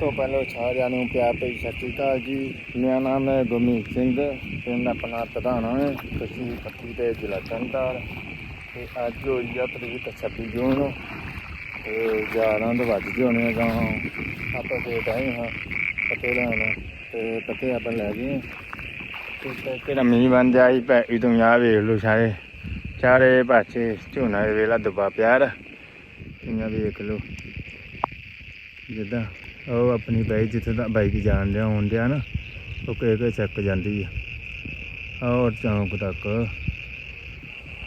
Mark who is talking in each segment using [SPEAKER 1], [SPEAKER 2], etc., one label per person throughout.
[SPEAKER 1] ਤੋਂ ਪਹਿਲਾਂ ਸਾਰਿਆਂ ਨੂੰ ਪਿਆਰ ਭਰੀ ਸਤਿ ਸ਼੍ਰੀ ਅਕਾਲ ਜੀ। ਮੇਰਾ ਨਾਮ ਹੈ ਗੁਰਮੀਤ ਸਿੰਘ। ਪਿੰਡ ਆਪਣਾ ਤਧਾਣਾ ਹੈ ਤਹਿਸੀਲ ਪੱਟੀ ਤੇ ਜ਼ਿਲ੍ਹਾ ਤਰਨਤਾਰਨ ਤੇ ਅੱਜ ਹੋਈ ਆ ਤਰੀਕ 26 ਜੂਨ। ਤੇ 11 ਦੇ ਵੱਜ ਗਏ ਹੋਣੇ ਤਾਂ ਆਪਾਂ ਤੇ ਆਏ ਹਾਂ, ਪੱਤੇ ਲੈਣ। ਤੇ ਪੱਤੇ ਆਪਾਂ ਲੈ ਗਏ ਤੇ ਕਿਹੜਾ ਮੀਂਹ ਬੰਦ ਆਈ ਪੈ ਇਦੋਂ ਆ ਵੇਖ ਲੋ ਸਾਰੇ। ਚਾਰੇ ਪਾਸੇ ਝੋਨਾ ਦੇ ਵੇਲਾ ਦੁਬਾ ਪਿਆਰ ਕਿੰਨਾ ਵੇਖ ਲੋ ਜਿੱਦਾਂ ਉਹ ਆਪਣੀ ਬਾਈ ਜਿੱਥੇ ਦਾ ਬਾਈਕ ਜਾਣ ਡਿਆ ਆਉਣ ਡਿਆ ਨਾ, ਉਹ ਕੇ ਕੇ ਚੱਕ ਜਾਂਦੀ ਆ। ਔਰ ਚੌਂਕ ਤੱਕ।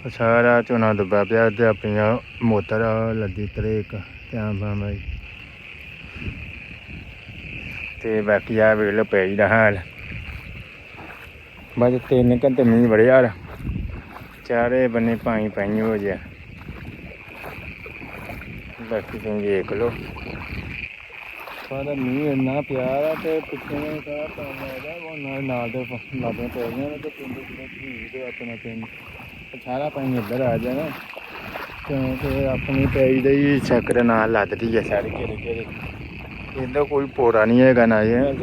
[SPEAKER 1] ਸਾਰਾ ਝੋਨਾ ਦੁੱਬਾ ਪਿਆ ਤੇ ਆਪਣੀਆਂ ਮੋਟਰ ਲੱਦੀ ਤਰੇਕ, ਧਿਆਨ ਪਾ ਬਾਈ। ਤੇ ਬਾਕੀ ਆ ਵੇਖ ਲੋ ਪਈ ਦਾ ਹਾਲ। ਬਸ ਤਿੰਨ ਘੰਟੇ ਮੀਂਹ ਵੜਿਆ ਯਾਰ ਚਾਰੇ ਬੰਨੇ ਪਾਣੀ ਪਾਣੀ ਹੋ ਗਿਆ। ਬਾਕੀ ਤੁਸੀਂ ਵੇਖ ਲੋ ਪਰ ਮੀਂਹ ਇੰਨਾ ਪਿਆਰਾ ਤੇ ਪਿੱਛੇ ਸਾਰਾ ਪਾਣੀ ਆ ਗਿਆ ਉਹ ਨਾਲ ਨਾਲ ਦੇ ਲਾਗੇ ਪੈ ਗਏ ਨੇ ਤੇ ਪਿੰਡ ਦੇ ਠੀਕ ਤੇ ਆਪਣਾ ਪਿੰਡ। ਸਾਰਾ ਪਾਣੀ ਇੱਧਰ ਆ ਜਾਣਾ ਕਿਉਂਕਿ ਆਪਣੀ ਪੈਈ ਦੇ ਹੀ ਚੱਕਰ ਨਾਲ ਲੱਦਦੀ ਹੈ ਸਾਰੀ ਘੇਰੇ ਘੇਰੇ। ਇਹਦਾ ਕੋਈ ਪੋਰਾ ਨਹੀਂ ਹੈਗਾ ਨਾ ਇਹ।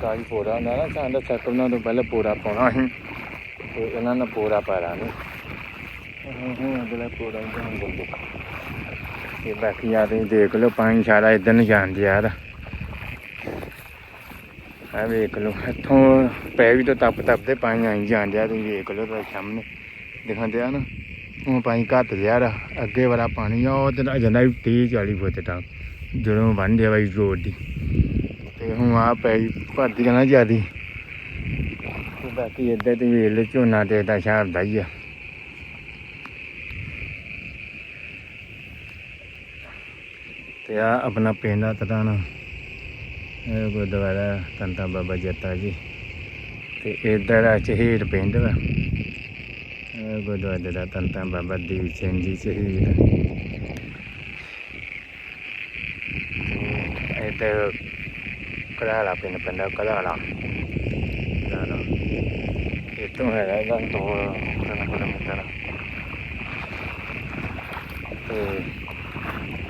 [SPEAKER 1] ਕਾਲੀ ਪੋਰਾ ਹੁੰਦਾ ਨਾ ਸਾਡਾ ਚੱਕਰ ਨਾਲ ਤੋਂ ਪਹਿਲਾਂ ਪੋਰਾ ਪਾਉਣਾ ਸੀ ਤੇ ਇਹਨਾਂ ਨੇ ਪੋਰਾ ਪਾਇਆ ਨਹੀਂ ਹੁਣ ਅਗਲਾ ਪੋਰਾ ਹੀ ਹੁੰਦੇ ਤੇ ਬਾਕੀ ਆ ਤੁਸੀਂ ਦੇਖ ਲਓ ਪਾਣੀ ਸਾਰਾ ਇੱਧਰ ਨੂੰ ਜਾਂਦੇ ਯਾਰ ਆ ਵੇਖ ਲਓ, ਇੱਥੋਂ ਪੈ ਵੀ ਤਾਂ ਤੱਪ ਤੱਪਦੇ ਪਾਣੀ ਆਈ ਜਾਂਦੇ ਆ, ਤੁਸੀਂ ਵੇਖ ਲਓ ਤੁਹਾਡੇ ਸਾਹਮਣੇ। ਦਿਖਾਉਂਦੇ ਆ ਨਾ, ਹੁਣ ਪਾਣੀ ਘੱਟ ਗਿਆ ਰ, ਅੱਗੇ ਵਾਲਾ ਪਾਣੀ ਆ, ਉਹ ਤੇ ਜਾਂਦਾ 30 40 ਫੁੱਟ ਤੱਕ ਜਦੋਂ ਬੰਦੇ ਵਾਈ ਰੋਡ ਦੀ। ਤੇ ਹੁਣ ਆ ਪੈ ਭਰਦੀ ਜਾਣਾ ਜਿਆਦੀ। ਬਾਕੀ ਇੱਧਰ ਤੇ ਵੇਖ ਲਓ, ਝੋਨਾ ਤੇ ਦਾ ਹਿਸਾਬ ਦਾ ਹੀ ਆ। ਤੇ ਆ ਆਪਣਾ ਪਿੰਡ ਆ ਤਦਾਨਾ ਗੁਰਦੁਆਰਾ ਕੰਤਾ ਬਾਬਾ ਜੱਤਾ ਜੀ ਤੇ ਇਧਰ ਆ ਚਹੀਰ ਪਿੰਡ ਵਾ। ਇਹ ਗੁਰਦੁਆਰਾ ਦਾ ਕੰਤਾ ਬਾਬਾ ਦੀਪ ਸਿੰਘ ਜੀ ਚਹੀਰ ਤੇ ਇਧਰ ਕਲਾਲਾ ਪਿੰਡ ਪਿੰਡ ਕਲਾਲਾ ਕਲਾਲਾ ਇਤੋਂ ਹੈਗਾ ਇਹਦਾ ਦੋ, ਤਿੰਨ ਕਿਲੋਮੀਟਰ। ਤੇ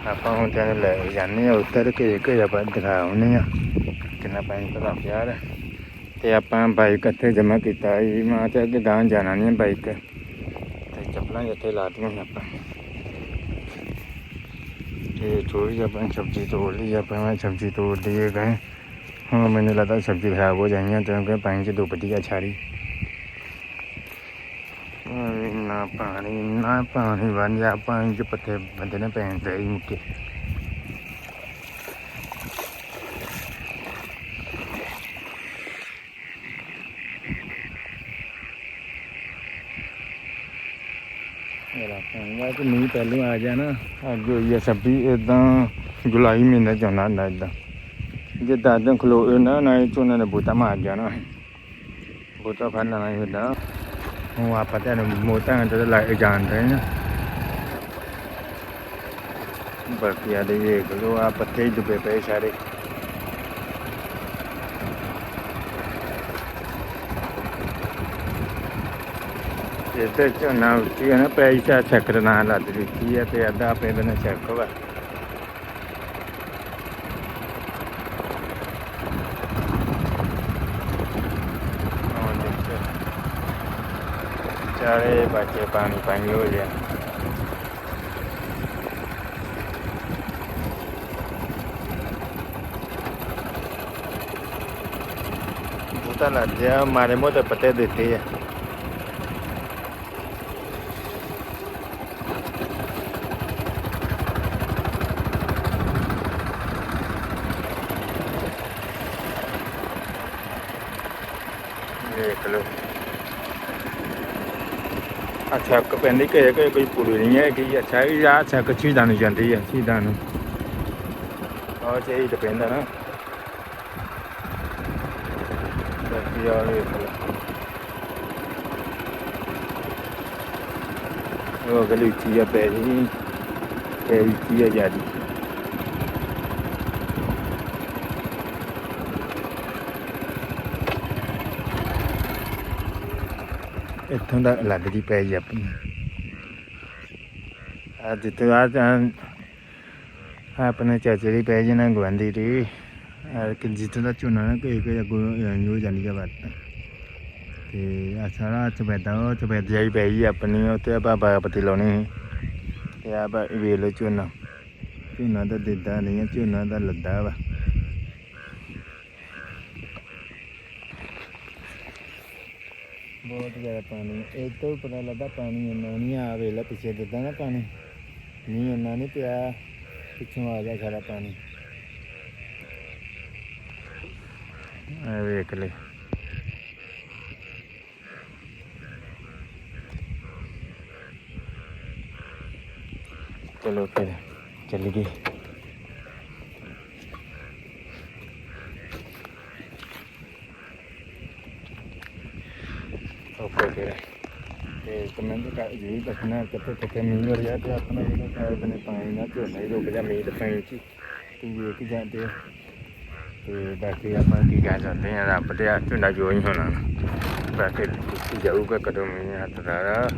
[SPEAKER 1] ਆਪਾਂ ਹੁਣ ਤਾਂ ਲੈ ਜਾਂਦੇ ਆ ਉੱਤਰ ਕੇ ਕੇ ਆਪਾਂ ਦਿਖਾਉਨੇ ਆ ਕਿੰਨਾ ਪਾਣੀ ਭਰਾ ਪਿਆ ਹੈ। ਤੇ ਆਪਾਂ ਬਾਈਕ ਇੱਥੇ ਜਮ੍ਹਾਂ ਕੀਤਾ ਸੀ, ਮਾਂ ਤੇ ਅੱਗੇ ਗਾਂ ਜਾਣਾ ਨਹੀਂ ਬਾਈਕ ਤੇ ਚੱਪਲਾਂ ਇੱਥੇ ਲਾ ਦਿੱਤੀਆਂ ਸੀ ਆਪਾਂ। ਤੇ ਥੋੜੀ ਆਪਾਂ ਸਬਜ਼ੀ ਤੋੜ ਲਈ, ਆਪਾਂ ਮੈਂ ਸਬਜ਼ੀ ਤੋੜ ਲਈਏ ਗਏ ਹੁਣ ਮੈਨੂੰ ਲੱਗਦਾ ਸਬਜ਼ੀ ਖਰਾਬ ਹੋ ਜਾਈਆਂ ਕਿਉਂਕਿ ਪਾਣੀ 'ਚ ਡੁੱਬਦੀ ਆ ਛਾੜੀ ਇੰਨਾ ਪਾਣੀ ਇੰਨਾ ਪਾਣੀ ਬਣ ਜਾ ਪਾਣੀ ਚ ਪੱਤੇ ਬੰਦੇ ਨੇ ਪੈਣ ਤੇ ਹੀ ਮੁੱਕੇ ਮੇਰਾ ਪਾਣੀ ਕਿ ਮੀਂਹ ਪਹਿਲੋਂ ਆ ਗਿਆ ਨਾ? ਅੱਗੇ ਹੋਈ ਆ ਸੱਬੀ ਇਦਾਂ ਜੁਲਾਈ ਮਹੀਨੇ ਚ ਆਉਣਾ ਹੁੰਦਾ ਇਦਾਂ ਜੇ ਦਸ ਦਿਨ ਖਲੋ ਨਾ ਨਾ ਝੋਨੇ ਨੇ ਬੂਟਾ ਮਾਰ ਜਾਣਾ। ਬੂਟਾ ਫੜਨਾ ਨਹੀਂ ਹੁੰਦਾ। ਹੁਣ ਆਪਾਂ ਤੁਹਾਨੂੰ ਮੋਟਾਂ ਤੇ ਲੈ ਕੇ ਜਾਣਦੇ ਹਾਂ ਬਾਕੀ ਆ ਦੇ ਵੇਖ ਲੋ ਆ ਪੱਤੇ ਹੀ ਡੁੱਬੇ ਪਏ ਸਾਰੇ। ਇਹ ਤੇ ਝੋਨਾ ਉੱਚੀ ਹੈ ਨਾ ਪੈਸਾ ਚੱਕਰ ਨਾਲ ਲੱਦ ਦਿੱਤੀ ਹੈ ਤੇ ਅੱਧਾ ਪਿੰਡ ਨੇ ਚੱਕ ਵਾ ਹੁਣ ਦੇਖੋ ਚਾਰੇ ਬੱਚੇ ਪਾਣੀ ਪਾਣੀ ਹੋ ਗਿਆ ਬੂਟਾ ਲੱਗ ਗਿਆ ਮਾਰੇ ਮੋਟੇ ਪੱਤੇ ਦਿੱਤੇ ਆ ਦੇਖ ਲਓ ਅੱਛਾ ਇੱਕ ਪੈਂਦੀ ਕਿ ਕੋਈ ਕੋਈ ਪੂਰੀ ਨਹੀਂ ਹੈ ਕਿ ਅੱਛਾ ਇਹ ਆ, ਛੱਕ ਸ਼ਹੀਦਾਂ ਨੂੰ ਜਾਂਦੀ ਹੈ ਸ਼ਹੀਦਾਂ ਨੂੰ। ਉਹ ਚਾਹੀ ਪੈਂਦਾ ਨਾ। ਬਾਕੀ ਆ ਵੇਖ ਉਹ ਗਲੀ ਉੱਚੀ ਆ ਪੈ ਜੀ ਪੈ ਉੱਚੀ ਆ ਜਿਆਦੀ। ਇੱਥੋਂ ਦਾ ਲੱਗਦੀ ਪੈ ਜੀ ਆਪਣੀ। ਆ ਜਿੱਥੇ ਆ ਆਪਣੇ ਚਾਚੇ ਦੀ ਪੈ ਜੀ ਨਾ ਗਵੰਦੀ ਦੀ। ਕਿ ਜਿੱਥੇ ਦਾ ਝੋਨਾ ਨਾ ਕੋਈ ਕੋਈ ਅੱਗੋਂ ਹੋ ਜਾਂਦੀ ਆ ਵੱਟ। ਤੇ ਆ ਸਾਰਾ ਚਬੈਦਾ ਉਹ ਚਬੈਦ ਜਾਈ ਪਈ ਆਪਣੀ ਉੱਤੇ ਆਪਾਂ ਬਾਗਪਤੀ ਲਾਉਣੀ ਸੀ। ਤੇ ਆ ਬਾ ਝੋਨਾ। ਝੋਨਾ ਤਾਂ ਦਿੱਦਾ ਨਹੀਂ ਝੋਨਾ ਦਾ ਲੱਦਾ ਵਾ। ਬਹੁਤ ਜ਼ਿਆਦਾ ਪਾਣੀ ਇਹ ਤੋਂ ਪਤਾ ਲੱਗਾ ਪਾਣੀ ਇੰਨਾ ਨਹੀਂ ਆ, ਵੇਖ ਲਾ ਪਿੱਛੇ ਦਿੱਤਾ ਨਾ ਪਾਣੀ। ਨਹੀਂ ਇੰਨਾ ਨਹੀਂ ਪਿਆ, ਪਿੱਛੋਂ ਆ ਗਿਆ ਸਾਰਾ ਪਾਣੀ। ਆ ਵੇਖ ਲੈ। ਚਲੋ ਫਿਰ ਚੱਲ ਗਏ ਓਕੇ ਫਿਰ ਤੇ ਕਮੈਂਟ ਕਰ ਜੀ ਦੱਸਣਾ ਕਿੱਥੇ ਕਿੱਥੇ ਮੀਂਹ ਹੋ ਰਿਹਾ ਤੇ ਆਪਣਾ ਜਿਹੜਾ ਸ਼ਾਇਦ ਨੇ ਪਾਣੀ ਨਾਲ ਝੋਨਾ ਹੀ ਰੁਕ ਜਾ ਮੀਂਹ ਦੇ ਪਾਣੀ ਚ ਤੂੰ ਵੇਖ ਜਾਂਦੇ ਆ। ਤੇ ਬਾਕੀ ਆਪਾਂ ਕੀ ਕਹਿ ਸਕਦੇ ਆ, ਰੱਬ ਦੇ ਹੱਥ ਝੋਨਾ ਜੋ ਹੀ ਹੋਣਾ। ਬਾਕੀ ਜਾਊਗਾ ਕਦੋਂ ਮੀਂਹ ਹੱਥ ਦਾ